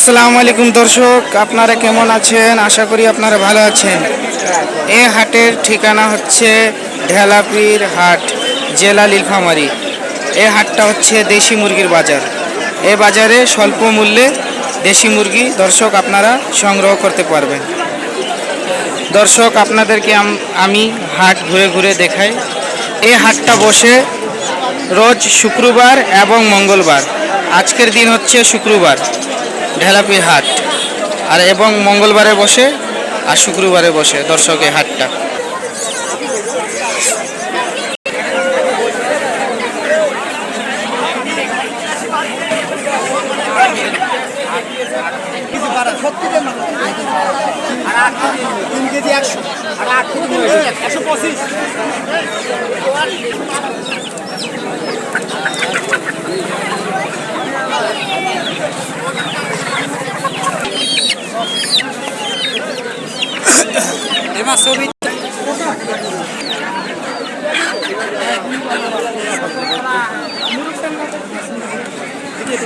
আসসালামু আলাইকুম দর্শক, আপনারা কেমন আছেন? আশা করি আপনারা ভালো আছেন। এ হাটের ঠিকানা হচ্ছে ঢেলাপির হাট জেলা নীলফামারী এ হাটটা হচ্ছে দেশি মুরগির বাজার। এ বাজারে স্বল্প মূল্যে দেশি মুরগি দর্শক আপনারা সংগ্রহ করতে পারবেন। দর্শক, আপনাদেরকে আমি হাট ঘুরে ঘুরে দেখাই। এ হাটটা বসে রোজ শুক্রবার এবং মঙ্গলবার। আজকের দিন হচ্ছে শুক্রবার। ঢেলাপির হাট। আর এবং মঙ্গলবারে বসে আর শুক্রবারে বসে দর্শক এই হাটটা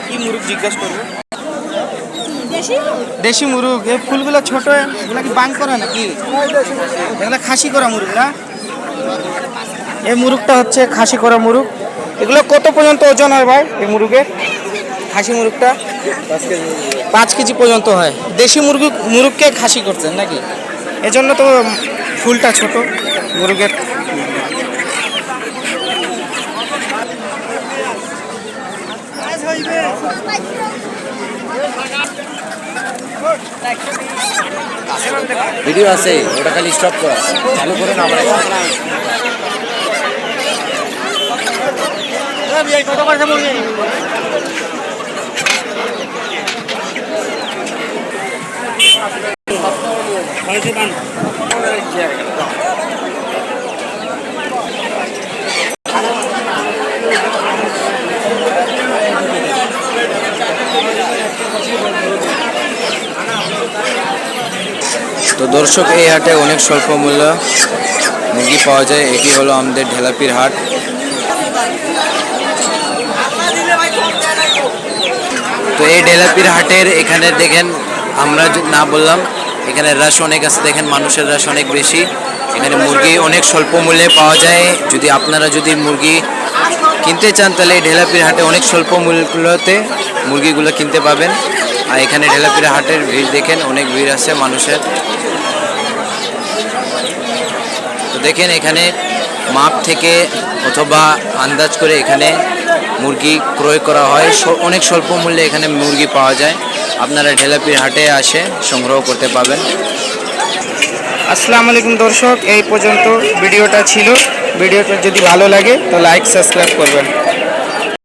কি মুরগ জিজ্ঞাসা করব দেশি মুরগ, এই ফুলগুলো ছোট, এগুলো কি বাং করা নাকি? এগুলো খাসি করা মুরগ না? এই মুরগটা হচ্ছে খাসি করা মুরগ। এগুলো কত পর্যন্ত ওজন হয় ভাই এই মুরগের খাসি মুরগটা? পাঁচ কেজি পর্যন্ত হয়। দেশি মুরগি মুরগকে খাসি করছেন নাকি? এজন্য তো ফুলটা ছোট মুরগের ভিডিও আছে, ওটা খালি স্টপ করা। চালু করে না, আমার তো দর্শক, এই হাটে অনেক স্বল্প মূল্য মুরগি পাওয়া যায়। এটি হলো আমাদের ঢেলাপির হাট। তো এই ঢেলাপির হাটের এখানে দেখেন, আমরা না বললাম এখানে রাশ অনেক আছে, দেখেন মানুষের রাশ অনেক বেশি। এখানে মুরগি অনেক স্বল্প মূল্যে পাওয়া যায়। যদি আপনারা যদি মুরগি কিনতে চান, তাহলে ঢেলাপির হাটে অনেক স্বল্প মূল্যতে মুরগিগুলো কিনতে পাবেন। আর এখানে ঢেলাপির হাটের ভিড় দেখেন, অনেক ভিড় আছে মানুষের। তো দেখেন এখানে মাপ থেকে অথবা আন্দাজ করে এখানে মুরগি ক্রয় করা হয়। অনেক স্বল্প মূল্যে এখানে মুরগি পাওয়া যায়। আপনারা ঢেলাপির হাটে আসে, সংগ্রহ করতে পাবেন আসসালামু আলাইকুম দর্শক, এই পর্যন্ত ভিডিওটা ছিল। ভিডিওটা যদি ভালো লাগে, তো লাইক সাবস্ক্রাইব করবেন।